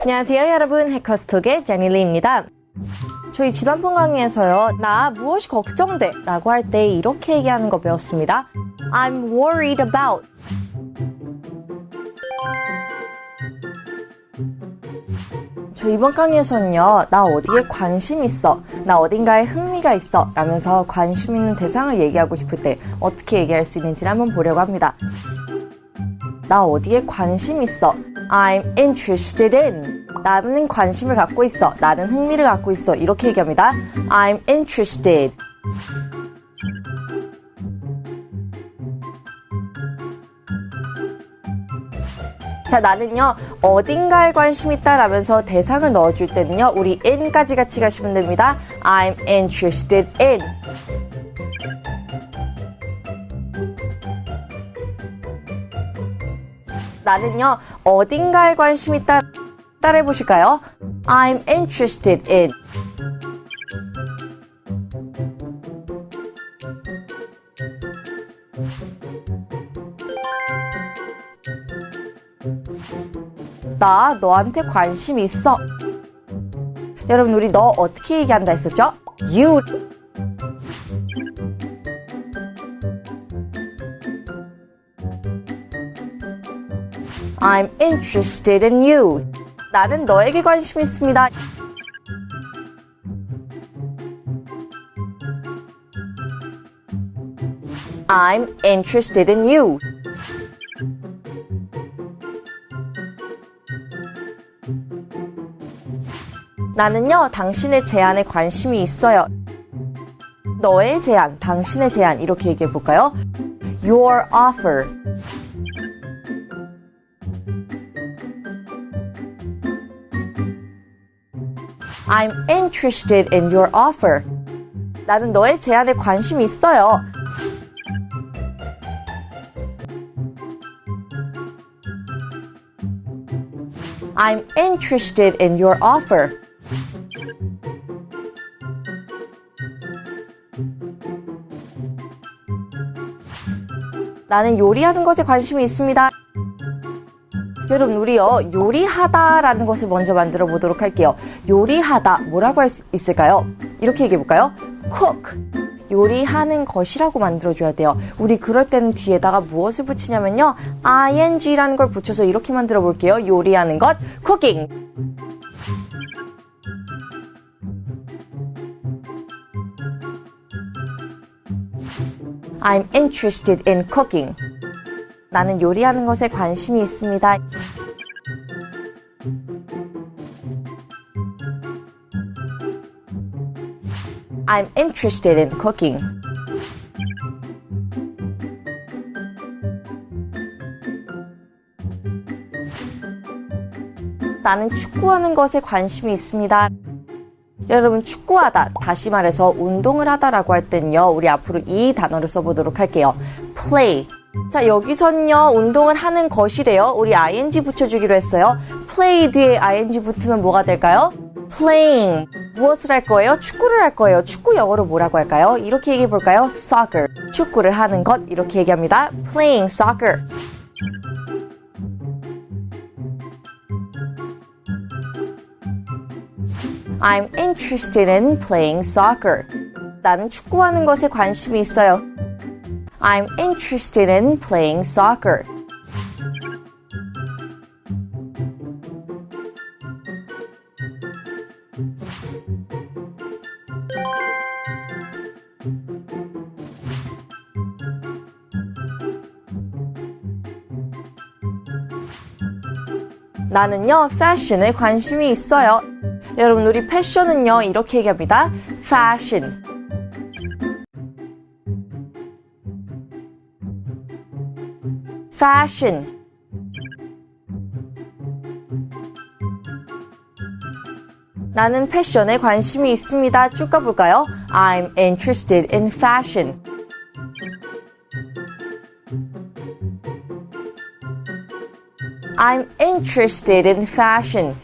안녕하세요 여러분 해커스톡의 제니리입니다. 저희 지난번 강의에서요 나 무엇이 걱정돼 라고 할 때 이렇게 얘기하는 거 배웠습니다. I'm worried about 저 이번 강의에서는요, 나 어디에 관심 있어, 나 어딘가에 흥미가 있어, 라면서 관심 있는 대상을 얘기하고 싶을 때 어떻게 얘기할 수 있는지를 한번 보려고 합니다. 나 어디에 관심 있어, I'm interested in. 나는 관심을 갖고 있어, 나는 흥미를 갖고 있어, 이렇게 얘기합니다. I'm interested. 자, 나는요, 어딘가에 관심 있다 라면서 대상을 넣어줄 때는요, 우리 in까지 같이 가시면 됩니다. I'm interested in. 나는요, 어딘가에 관심 있다. 따라해 보실까요? I'm interested in. 나 너한테 관심 있어. 여러분, 우리 너 어떻게 얘기한다 했었죠? You. I'm interested in you. 나는 너에게 관심 있습니다. I'm interested in you. 당신의 제안에 관심이 있어요. Your offer. I'm interested in your offer. 나는 너의 제안에 관심이 있어요. I'm interested in your offer. 나는 요리하는 것에 관심이 있습니다. 여러분, 우리요, 요리하다라는 것을 먼저 만들어 보도록 할게요. 요리하다, 뭐라고 할 수 있을까요? 이렇게 얘기해 볼까요? cook. 요리하는 것이라고 만들어줘야 돼요. 우리 그럴 때는 뒤에다가 무엇을 붙이냐면요. ing라는 걸 붙여서 이렇게 만들어 볼게요. 요리하는 것, cooking. I'm interested in cooking. 나는 요리하는 것에 관심이 있습니다. I'm interested in cooking. 나는 축구하는 것에 관심이 있습니다. 여러분 축구하다 다시 말해서 운동을 하다라고 할 때는요 우리 앞으로 이 단어를 써보도록 할게요 play 자 여기선요 운동을 하는 것이래요. 우리 ing 붙여주기로 했어요. play 뒤에 ing 붙으면 뭐가 될까요? playing. 무엇을 할 거예요? 축구를 할 거예요. 축구 영어로 뭐라고 할까요? 이렇게 얘기해 볼까요? soccer. 축구를 하는 것 이렇게 얘기합니다. playing soccer. I'm interested in playing soccer. 나는 축구하는 것에 관심이 있어요. I'm interested in playing soccer. 나는요, 패션에 관심이 있어요. 여러분, 우리 패션은요, 이렇게 얘기합니다. fashion. Fashion. 나는 패션에 관심이 있습니다. 쭉 가볼까요? I'm interested in fashion. I'm interested in fashion.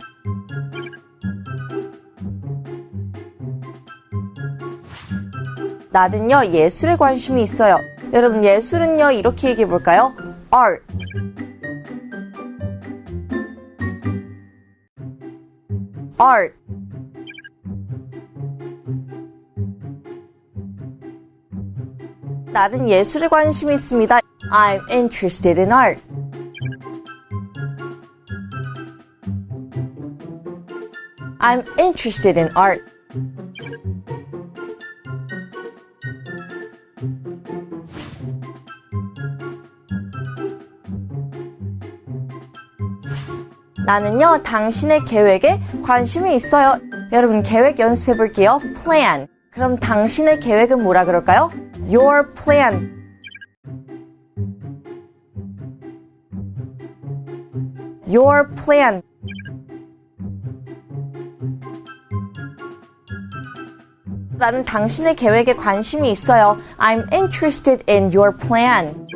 나는요, 예술에 관심이 있어요. 여러분, 예술은요, 이렇게 얘기해 볼까요? art. 예술에 관심이 있습니다. I'm interested in art. I'm interested in art. 나는요, 당신의 계획에 관심이 있어요. 여러분, 계획 연습해 볼게요. plan. 그럼 당신의 계획은 뭐라 그럴까요? Your plan. Your plan. 나는 당신의 계획에 관심이 있어요. I'm interested in your plan.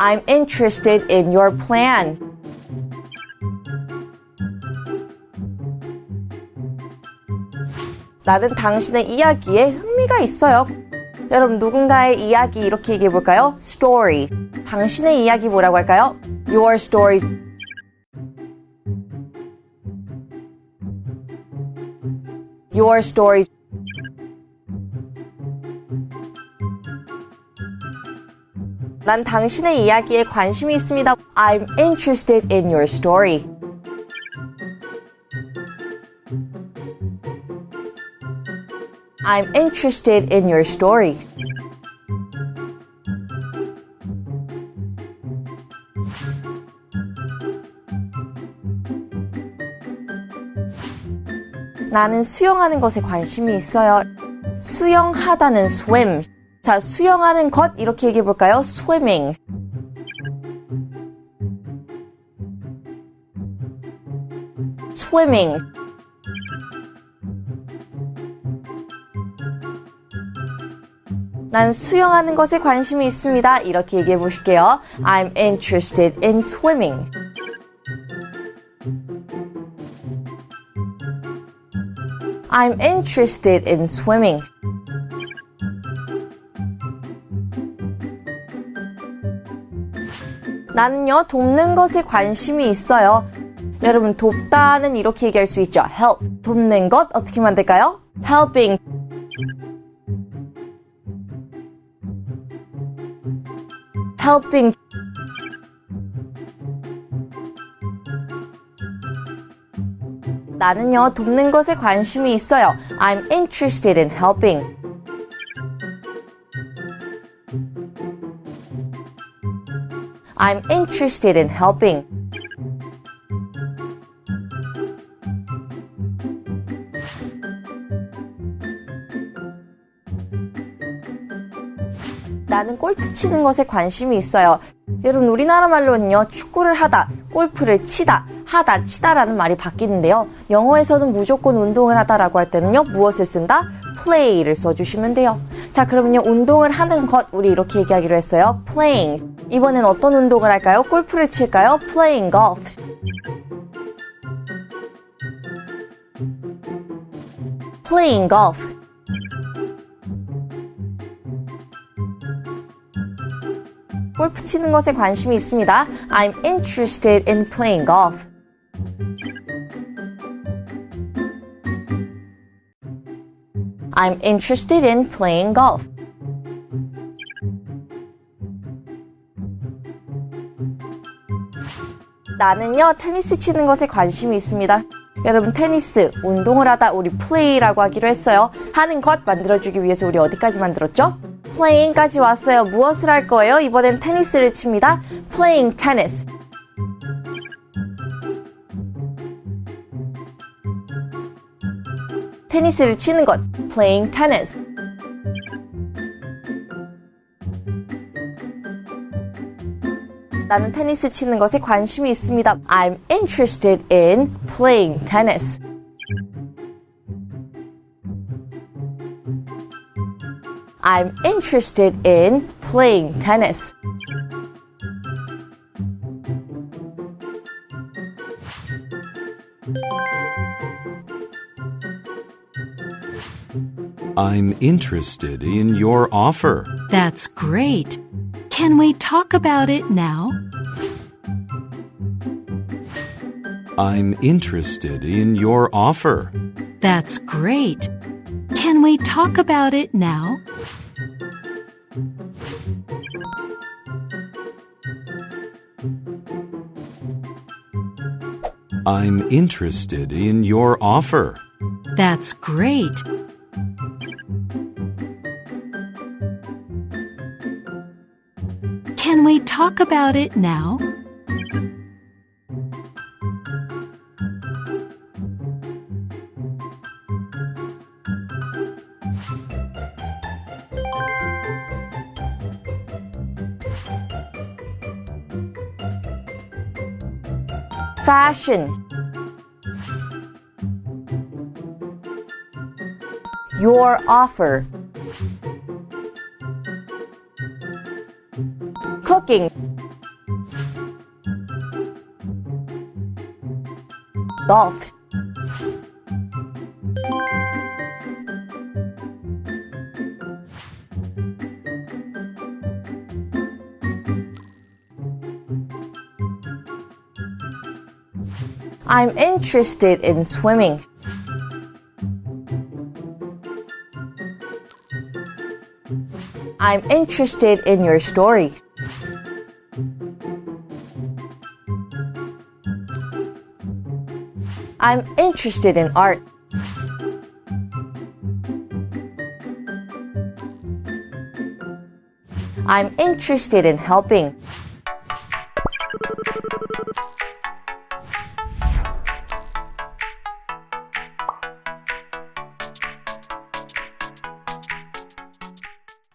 I'm interested in your plan. 나는 당신의 이야기에 흥미가 있어요. 여러분, 누군가의 이야기 이렇게 얘기해 볼까요? story. 당신의 이야기 뭐라고 할까요? your story. your story. 난 당신의 이야기에 관심이 있습니다. I'm interested in your story. I'm interested in your story. 나는 수영하는 것에 관심이 있어요. 수영하다는 swim. 자, 수영하는 것 이렇게 얘기해 볼까요? swimming. swimming. 난 수영하는 것에 관심이 있습니다. 이렇게 얘기해 보실게요. I'm interested in swimming. I'm interested in swimming. 나는요, 돕는 것에 관심이 있어요. 여러분, 돕다는 이렇게 얘기할 수 있죠. help. 돕는 것 어떻게 만들까요? helping. helping. 나는요, 돕는 것에 관심이 있어요. I'm interested in helping. I'm interested in helping. 나는 골프 치는 것에 관심이 있어요. 여러분, 우리나라 말로는요, 축구를 하다, 골프를 치다, 하다, 치다라는 말이 바뀌는데요. 영어에서는 무조건 운동을 하다라고 할 때는요, 무엇을 쓴다? play를 써주시면 돼요. 자, 그러면요, 운동을 하는 것, 우리 이렇게 얘기하기로 했어요. playing. 이번엔 어떤 운동을 할까요? 골프를 칠까요? playing golf. playing golf. 골프 치는 것에 관심이 있습니다. I'm interested in playing golf. I'm interested in playing golf. 나는요, 테니스 치는 것에 관심이 있습니다. 여러분, 테니스, 운동을 하다 우리 play라고 하기로 했어요. 하는 것 만들어주기 위해서 우리 어디까지 만들었죠? playing까지 왔어요. 무엇을 할 거예요? 이번엔 테니스를 칩니다. playing tennis. 테니스를 치는 것. playing tennis. 나는 테니스 치는 것에 관심이 있습니다. I'm interested in playing tennis. I'm interested in playing tennis. I'm interested in your offer. That's great. Can we talk about it now? I'm interested in your offer. That's great. Can we talk about it now? I'm interested in your offer. That's great. Can we talk about it now? fashion your offer cooking golf I'm interested in swimming. I'm interested in your story. I'm interested in art. I'm interested in helping.